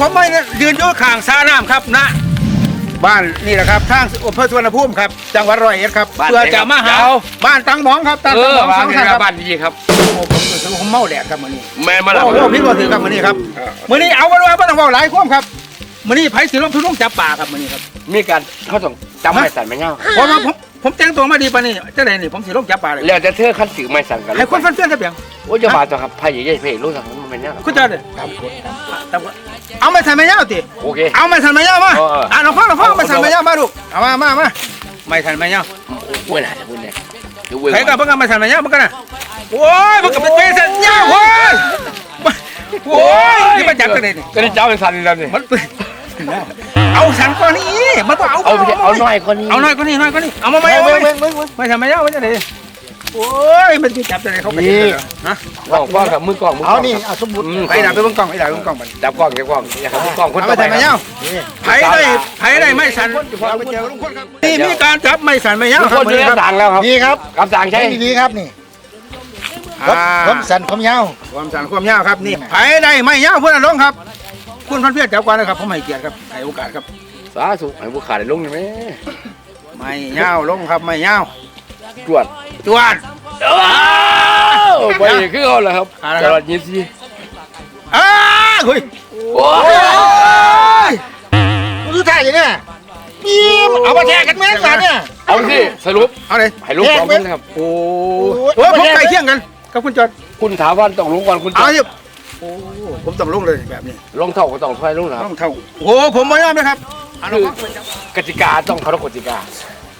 ผมมายืนอยู่ข้างสาน้ำครับนะ บ้านนี่แหละครับทางอำเภอสุวรรณภูมิครับจังหวัดร้อยเอ็ดครับบ้านเพื่อจะมาหาเจ้าบ้านตังหมองครับตังเอหมอองบ้าสนองนี้ท่านครับบ้านนี้ครับ โอ้ผมรู้สึกว่าผมเมาแดดครับมื้อนี้แม่นมาแล้ว โอ้โหพี่บ่ถือครับมื้อนี้ครับมื้อนี้เอากันว่าบ่ต้องเว้าหลายความครับมื้อนี้ไผสิลงทุนลงจับปลาครับมื้อนี้ครับ มีการเขาต้องจำไม่สั่นไม่เงาเพราะว่าผมผมแต่งตัวมาดีปานนี้จังไดนี่ผมสิลงจับปลาเลยแล้วจะเธอขั้นสื่อไม่สั่นกันให้คนฟันเฟือนซะเพียงโอ้ยจะบาตัวครับพายใหญ่ๆเพลรู้สักมันเป็นเงาคุณเจ้าเด้อตามกฎ เอามาใส่ไม้ยาวติโอเค เอามาใส่ไม้ยาวมาเออเอออ่ อ่าน้องพ่อน้องพ่อมาใส่ไม้ยาวมาลูกเอามามามาไม่ใส่ไม้ยาวเว้ยนะจะพูดเนี่ยเดี๋ยวเว้ยใครกับเพิ่งเอามาใส่ไม้ยาวมันกันนะโอ้ยมันก็เป็นเป๊ะสัญญาโอ้ยโอ้ยนี่มันจับกันเลยนี่ก็ได้เจ้าเป็นสั่นนี่แล้วนี่มันเป็นเอาสันก้อนนี้มันต้องเอาเอาไปเอาหน่อยคนนี้เอาหน่อยก็นี่หน่อยก็นี่เอามาไหมเอาเว้ยไหมเว้ยเว้ยเว้ยไม่ใส่ไม้ยาวมันจะไหน โอ้ยมันจะจับจะไหนเขาไปฮะกล้องกล้องกับมือกล้องมือกล้เอาองนี่เอาสมมุติอืม ไปดับไปเบิ่งกล้องไปดับไปเบิ่งกล้องมันจับกล้องจับกล้องอย่าครับมือกล้องคนเอาต่ไปอไปใส่ไม้คยารัวบไผได้ไผได้ไม่สั่นนี่มีการจับไม่สั่นไม่ยาวทุกครัคบนจะสั่งแล้วครับนี่ครับคำสั่งใช่ใช้ดีๆครับนี่อ่าผมสันผมยาว ความสั่นความยาวครับนี่ไผได้ไม่ยาวเพื่อนลงครับ คุณพันเพียรจับก่อนนะครับผมให้เกียรติครับให้โอกาสครับ สาธุไอ้บุขาดได้ลงได้ไหมไม่ยาวลงครับไม่ยาวตรวจ จวดไปคือเขาแหละครับอะไรจครับอดยินสิอ้าเฮ้ยโอ้โอ้ยยคือถ่ายอย่างเนี้ยยิ้มเอามาแทกกันแม่งสันเนี่ยเอาสิสรุปเอาเลยให้ลูกสองคนนะครับโอ้โหผมใกล้เคียงกันกับคุณจอดคุณถามว่าต้องลงก่อนคุณเอาสิโอ้ผมต้องลงเลยแบบนี้ลงเท่าก็ต้องถอยลงนะคต้รับองเท่าโอ้ผมไม่ยอมนะครับเอาละครับกติกาต้องเคารพกติกา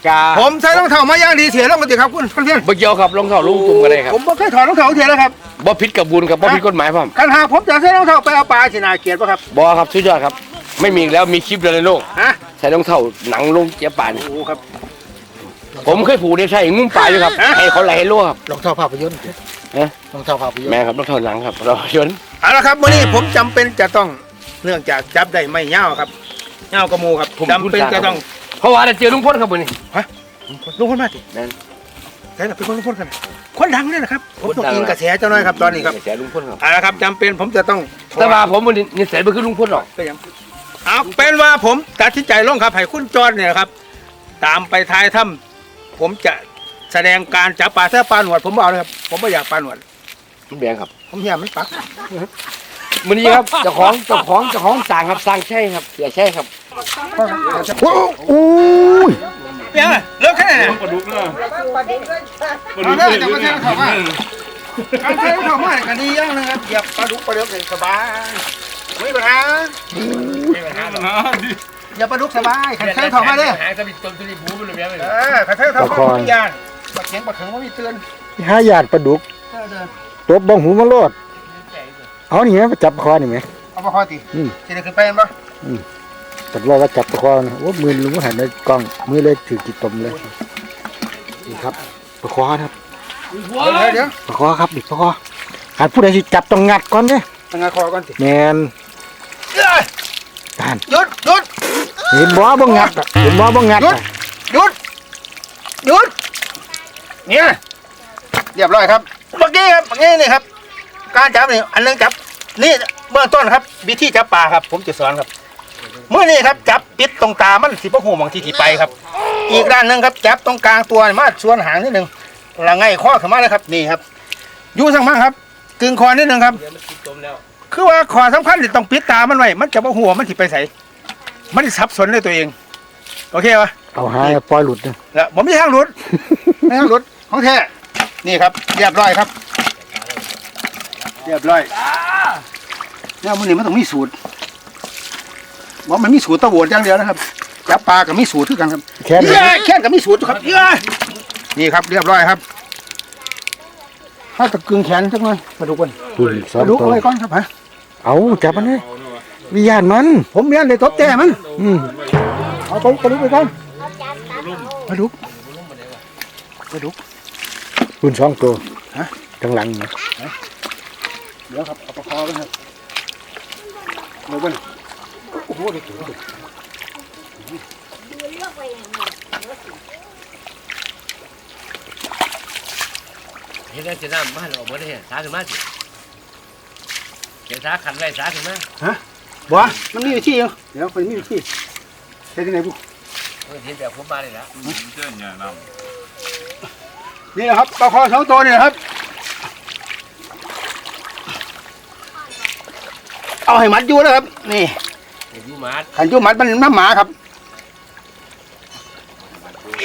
กาผมใส่รองเท้ามาอย่างดีเสียลงกันสิครับคุณพันเพียรบ่เกี่ยวครับลงเท่าลงตุ่มกันเลยครับผมบ่เคยถอดรองเท้าเทียแล้วครับบ่ผิดกับบุญครับบ่ผิดกฎหมายพ่อมคันหากผมจะใส่รองเท้าไปเอาปลาสินาเกียรติป่ะครับบ่ครับสุดยอดครับ ไม่มีอีกแล้วมีคลิปเดียวในโลกฮะใส่รองเท้าหนังลงเจี๊ยบป่าน โอ้ครับผมเคยผูกได้ใช่งุ้มปลายอยู่ครับฮะให้เขาไหลให้รั่วครับรองเท้าภาพยนตร์รองเท้าภาพยนตร์แม่ครับรองเท้าหนังครับเราชนเอาละครับวันนี้ผมจำเป็นจะต้องเนื่องจากจับได้ไม่เง่าวครับเง่าวกระมูครับจำเป็นจะต้อง เพราะว่าได้เจอลุงพลครับมื้อนี้ ลุงพลมาสิแม่น ใช่ครับเป็นคนลุงพลกันคนดังเลยนะครับ ผมต้องคนดังอินกระแสเจ้าน้อยครับตอนนี้ครับเสียลุงพลครับ เอาละครับจำเป็นผมจะต้องแต่ว่าผมมันนิสัยบ่คือลุงพลหรอก ไปยังเอาเป็นว่าผมตัดสินใจลงครับให้คุณจอดเนี่ยนะครับ ตามไปท้ายถ้ำผมจะแสดงการจับปลาแท้ปลาหนวดผมบเอกเลยครับ ผมไม่อยากปลาหนวด ลุงแดงครับผมเหี้ยมันปัก มื้อนี้ครับ เจ้าของเจ้าของเจ้าของสร้างครับสร้างใช่ครับเสียใช่ครับ โอ้โอ้ยเปียเลิกแค่ไหนเนี่ยปลาดุกเนาะปลาดุกเลยแต่ว่าแค่เขามาการใช้เขามากันดีอย่างนะครับเหยียบปลาดุกปลาเดือกสบายไม่มีปัญหาอย่าปลาดุกสบายขันใช้เขามาเด้อหาจะมีต้นตุลิบูมันเลยแม่เออขันใช้เขาเขาไม่ยานบักเขียงบักเขิงว่ามีเตือนห้าหยาดปลาดุกตัวบ้องหูมาโลดเอานี่ไหมจับคอหนี่ไหมเอาคอตีจะได้ขึ้นไปมั้ย ปะแต่ว่าว่าจับคอนะโอ้มือลุงหันในกล้องมือเลยถือกิตตมเลยนี่ครับปลาคอครับเดี๋ยวเดี๋ยวปลาคอครับดิปลาคอการผู้ใดสิจับต้องงัดก่อนเด้ตั้งงาคอก่อนสิแมนเอ้ยการหยุดหยุดเห็นบ่บ่งัดอะเห็นบ่บ่งัดอะหยุดหยุดเนี่ยเรียบร้อยครับเมื่อกี้ครับเมื่อกี้นี่ครับ การจับนี่อันนึงจับนี่เบื้องต้นครับ วิธีจับปลาครับ ผมจะสอนครับเมื่อนี้ครับจับปิดตรงตามันสิพวกหูมองที่ที่ไปครับ อีกด้านหนึ่งครับจับตรงกลางตัวนี่มาส่วนหางนิดหนึ่งละไงข้อขึ้นมาเลยครับนี่ครับอยู่สังมั่งครับ กึ่งคอนิดหนึ่งครับคือว่าขอสำคัญที่ต้องปิดตามันไว้มันจะว่าหัวมันสิไปใส่มันสิสับสนในตัวเอง โอเคปะเอาหาปล่อยหลุดนะแล้วผมไม่ใช่ทางหลุดไม่ใช่ทางหลุดของแท้นี่ครับเรียบร้อยครับ เรียบร้อยแล้วมันนี่มันต้องมีสูตร บอกมันมีสูตรตะโหวนอย่างเดียวนะครับจับปลากับมีสูตรคือกันครับแค่นี้เย้แค่นกับมีสูตรครับเย้นี่ครับเรียบร้อยครับถ้าตะกึงแขนจังเลยมาดูกันคุณสอมานดูตัวเอาไว้ก่อนครับฮะเอาจับมันเลยวิญญาณมัน ผมเรียนเลยตบแต่มันอืมเอาไปกระดูกไปก่อนกระดูกกระดูก คุณสองตัวฮะ ข้างหลังนะเดี๋ยวครับเอาประคอไว้ครับเดี๋ยวก่อน โอ้โหเด็กเด็กเฮ็ดได้สิน้ำมาเราบ่ได้สาถึงมาสิเดี๋ยวสาขันไว้สาถึงมาบ่มันมีวิธีอยู่เดี๋ยวมันมีวิธีใช่ที่ไหนบุเห็นแบบผมมาเลยนะนี่นะครับปลาคอสองตัวนี่นะครับเอาให้มัดอยู่นะครับ นี่ ยูมาร์ขันอยู่มัดมันน้ำหมาครับ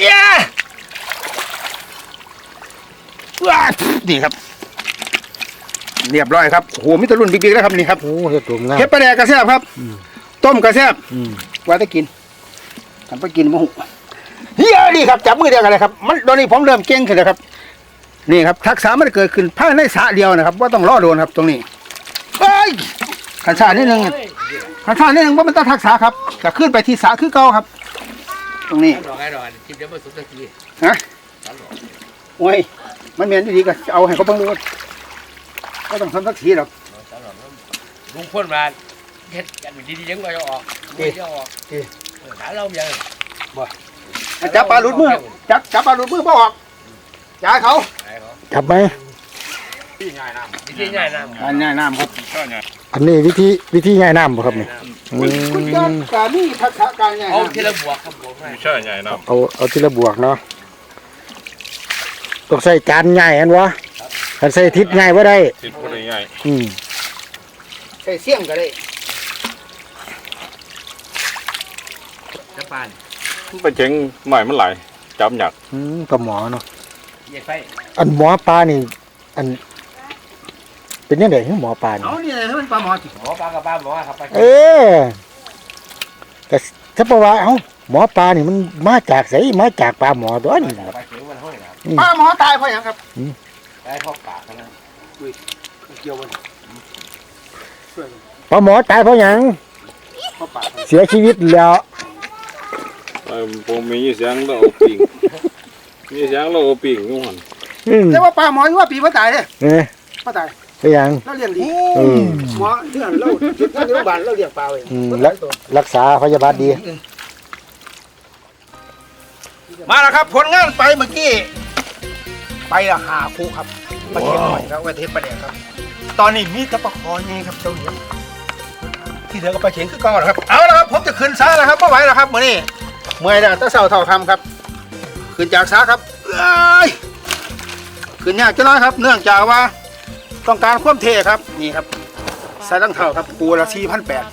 เย้ว้านี่ครับ เรียบร้อยครับโอ้โหมิตรรุ่นบิ๊กๆแล้วครับนี่ครับโอ้เฮ็ดตุ่มงามเฮ็ดปลาแดกกระแซบครับ ต้มกระแซบอืมว่าจะกินทำไปกินมะหุเฮียนี่ครับจับมือเดียวกันเลยครับ มันตอนนี้ผมเริ่มเก่งขึ้นแล้วครับ นี่ครับทักษะมันเกิดขึ้นภายในสระเดียวนะครับ ว่าต้องรอโดนครับ ตรงนี้เอ้ยขันชานิดนึง ขันชานิดนึงว่ามันต้องทักษะครับก็ขึ้นไปที่สระคือเก่าครับ ตรงนี้ดอกไอ้ดอกจิบเดี๋ยวมาสุดสักทีฮะโอ้ยมันเมียนดีๆก็เอาให้เขาเบิ่งดูก็ต้องทำสักทีหรอกลุงพ่นมาเฮ็ดกันดีๆยังไงจะออกไม่จะออกหาเราอย่างจับปลาหลุดมือจับจับปลาหลุดมือพ่อออกจ่ายเขาจับไหม วิธีง่ายน้ำอันนี้น้ำครับอันนี้วิธีวิธีง่ายน้ำบ่ครับนี่อืคุณยอดมการนี่ทักษะการไงเอาทีละบวกครับบวกให้ใช่ใหญ่นะเอาเอาทีละบวกเนาะต้องใส่จานใหญ่อันวะคันใส่ทิศง่ายบ่ได้ติดคนง่ายอืมใส่เสี่ยงก็ได้จะปานมันไปเจ๋งใหม่มันไหลจับหยักอืมปลาหมอเนาะเหยียดไฟอันหมอปลานี่ อัน เป็นยังไงหมอปลานี่เอานี่เลยให้มันปลาหมอจิหมอปลากับปลาหมอครับปลาเออแต่ถ้าบอกว่าเอ้าหมอปลานี่มันมาจากไสมาจากปลาหมอตัวนี่ครับ ปลาเขียวมันห้อยครับปลาหมอตายเพราะหยังครับได้เข้าปากนะเกี่ยวมันปลาหมอตายเพราะหยังเพราะปากเสียชีวิตแล้วเออผมมีเสียงเราเอาปิ่งมีเสียงเราเอาปิ่งนู่นอืมแต่ว่าปลาหมออยู่ว่าปีพ่อตายเนี่ยเอ๊ะพ่อตาย ไปหยัง เราเลี้ยงดีอืม หมอเรื่องเราจุดนั้นโรงพยาบาลเราเลี้ยงปลาไว้อืมรักรักษาพยาบาลดี มาแล้วครับ ผลงานไปเมื่อกี้ ไปละหาคู่ครับประเทศใหม่ครับประเทศประเดี๋ยวครับ ตอนนี้มีกระปะคอนี่ครับเจ้าเหนียวที่เหลือก็ไปลาเข็งคือเก่อนครับ เอาละครับผมจะขึ้นซ้าแล้วครับไม่ไหวแล้วครับมื่อนี้เมื่อยแล้วแตะเสาเท่าทำครับ ขึ้นจากซ้าครับเอ้ยขึ้นยากจะน้อยครับ เนื่องจากว่า ต้องการความเทครับนี่ครับใส่ตั้งเท่าครับปูละสี่พันแปด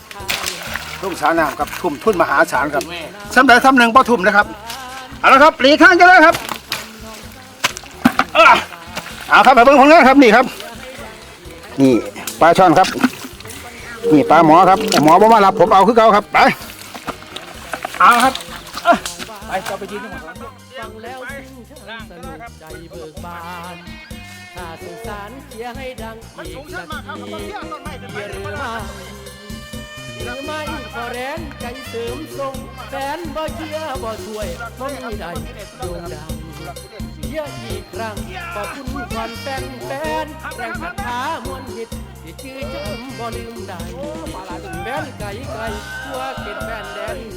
ทุ่มสาน้ำครับทุ่มทุนมหาศาลครับสำเร็จทำหนึ่งพอทุ่มนะครับเอาละครับหลีกข้างจะเลยครับเอาครับไปเบิ้งผลงานครับนี่ครับ นี่ปลาช่อนครับนี่ปลาหมอครับหมอบอกมารับผมเอาคือเก่าครับไปเอาครับไปจะไปยืนที่หมอ งสารเชียร์ให้ดังอีกสักทีเชียร์หรือไม่หรือไม่ขอแรงใจเสริมทรงแฟนบ่เชียร์บ่ช่วยบ่มีใดโด่งดังเชียร์อีกครั้งขอบคุณควันแฟนแฟนแรงศรัทธามวลหิตที่ชื่อจำบ่ลืมได้แฟนไก่ไก่ทั่วเขตแฟนแดนไทยเ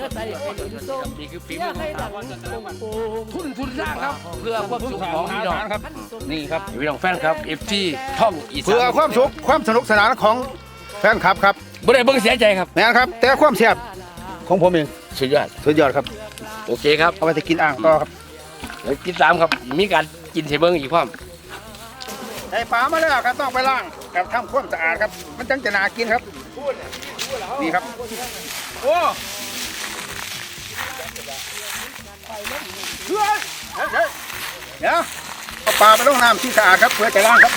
นื้อไตให้ดินส้มนี่คือฝีเชียมือร์ของให้สาดัวงโป่งๆทุนทุนสร้างครับ เพื่อความสุขของพี่น้องครับ นี่ครับพี่น้องแฟนครับ FT ท่องอีสานเพื่อความสุขความสนุกสนานของแฟนคลับครับบ่ได้เบิ่งเสียใจครับแม่นครับ แต่ความแซ่บของผมเองสุดยอดสุดยอดครับ โอเคครับเอาไปจะกินอ่างต่อครับเดี๋ยวติดตามครับ มีการกินเทเบิ้งอีกพร้อมไอ้ปลามาแล้วครับต้องไปล้างกับทำความสะอาดครับ มันจังจะน่ากินครับนี่ครับโอ้ เฮ้ยเฮ้ยเฮ้ยเดี๋ยวเอาปลาไปลงน้ำที่สะอาดครับเพื่อจะล้างครับ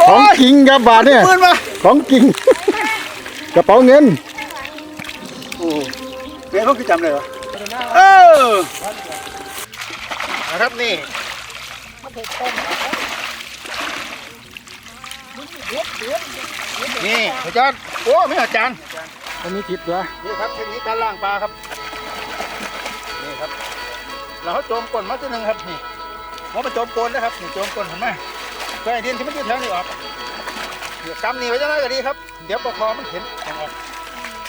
โอ้ของยจริงครับบาทเนี่ยปืนมาของจริง กระเป๋าเงินโอ้เดี๋ยวเขาคือจำเลยวะเออนะครับนี่นี่พระเจ้า โอ้ไม่อาจารย์อันนี้ทิศวะนี่ครับเทคนิคการล่างปลาครับ นี่ครับ เราเขาโจมก้นมาตัวหนึ่งครับนี่หัวมันโจมก้นนะครับนี่โจมก้นเห็นไหมเพื่อให้ดินที่มันอยู่แถวนี้ออกเดี๋ยวกำนี่ไว้จะได้ก็ดีครับ เดี๋ยวประคอมันเห็นออก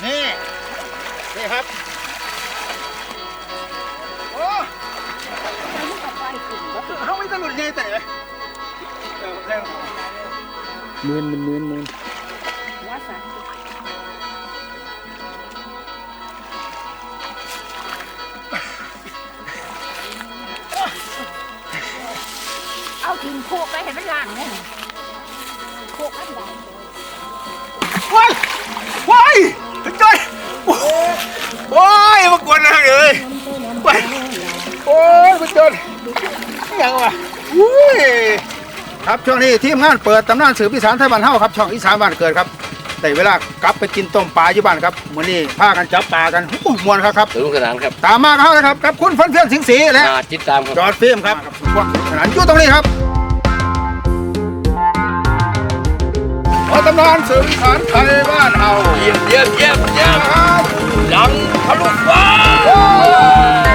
นี่ นี่ครับ โอ้เขาไม่ตจะหลุดยังไงแต่ไหนเออแรงมืนมันมืน กินโคกไปเห็นมันล่างเนี่ยโคกอันใดว้ายว้ายถึงใจโอ้โอ้ยมากวนนะเลยไปโอ้ยคุณจนยังวะอุ้ยครับช่วงนี้ทีมงานเปิดตำนานสืบอีสานไทยบ้านเฮาครับช่องอีสานบ้านเกิดครับแต่เวลากลับไปกินต้มปลาอยู่บ้านครับมื้อนี้พากันจับปลากันอู้มวนครับครับสนุกสนานครับ ตามมาครับนะครับกับคุณฟันเฟียนสิงห์ศรีและน่าติดตามครับจอร์ดฟิล์มครับพวกขนาดอยู่ตรงนี้ครับ ขอตำนานสืบสานไทยบ้านเฮาเยี่ยมเยี่ยมเยี่ยมเยี่ยมครับดังทะลุฟ้า